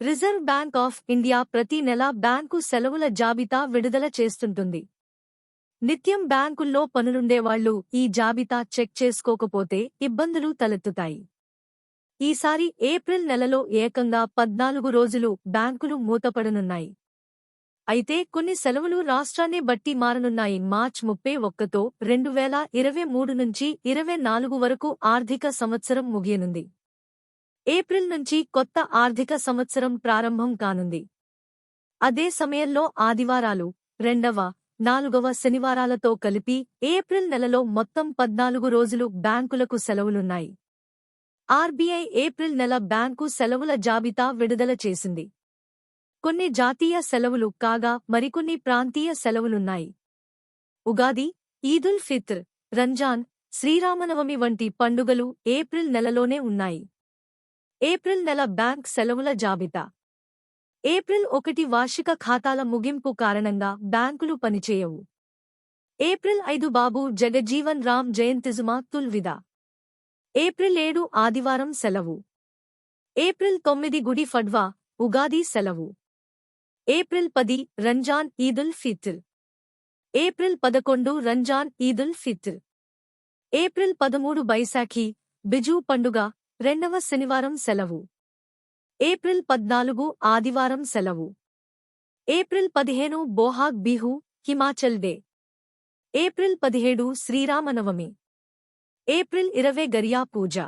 Reserve bank of India ప్రతి నెల bank సెలవుల జాబితా విడుదల చేస్తుంటుంది. నిత్యం బ్యాంకుల్లో పనులుండేవాళ్ళు ఈ జాబితా చెక్ చేసుకోకపోతే ఇబ్బందులు తలెత్తుతాయి. ఈసారి ఏప్రిల్ నెలలో ఏకంగా పద్నాలుగు రోజులు బ్యాంకులు మూతపడనున్నాయి. అయితే కొన్ని సెలవులు రాష్ట్రాన్ని బట్టి మారనున్నాయి. మార్చ్ ముప్పై ఒక్కతో రెండు వేల ఇరవై మూడు నుంచి ఇరవై నాలుగు వరకు ఆర్థిక సంవత్సరం ముగియనుంది. ఏప్రిల్ నుంచి కొత్త ఆర్థిక సంవత్సరం ప్రారంభం కానుంది. అదే సమయంలో ఆదివారాలు రెండవ నాలుగవ శనివారాలతో కలిపి ఏప్రిల్ నెలలో మొత్తం పద్నాలుగు రోజులు బ్యాంకులకు సెలవులున్నాయి. ఆర్బీఐ ఏప్రిల్ నెల బ్యాంకు సెలవుల జాబితా విడుదల చేసింది. కొన్ని జాతీయ సెలవులు కాగా మరికొన్ని ప్రాంతీయ సెలవులున్నాయి. ఉగాది ఈదుల్ ఫిత్ర్ రంజాన్ శ్రీరామనవమి వంటి పండుగలు ఏప్రిల్ నెలలోనే ఉన్నాయి. ఏప్రిల్ నెల బ్యాంక్ సెలవుల జాబితా. ఏప్రిల్ ఒకటి వార్షిక ఖాతాల ముగింపు కారణంగా బ్యాంకులు పనిచేయవు. ఏప్రిల్ ఐదు బాబు జగజ్జీవన్ రామ్ జయంతిజుమా తుల్విదా ఏప్రిల్ ఏడు ఆదివారం సెలవు. ఏప్రిల్ తొమ్మిది గుడి ఫడ్వా ఉగాది సెలవు. ఏప్రిల్ పది రంజాన్ ఈదుల్ ఫిత్ర్. ఏప్రిల్ పదకొండు రంజాన్ ఈదుల్ ఫిత్ర్. ఏప్రిల్ పదమూడు బైశాఖి బిజు పండుగ రెండవ శనివారం సెలవు. ఏప్రిల్ పద్నాలుగు ఆదివారం సెలవు. ఏప్రిల్ పదిహేను బోహాగ్ బిహు హిమాచల్ డే. ఏప్రిల్ పదిహేడు శ్రీరామనవమి. ఏప్రిల్ ఇరవై గరియా పూజ.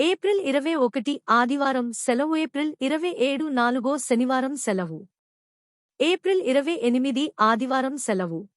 ఏప్రిల్ ఇరవై ఒకటి ఆదివారం సెలవు. ఏప్రిల్ ఇరవై ఏడు నాలుగో శనివారం సెలవు. ఏప్రిల్ ఇరవై ఎనిమిది ఆదివారం సెలవు.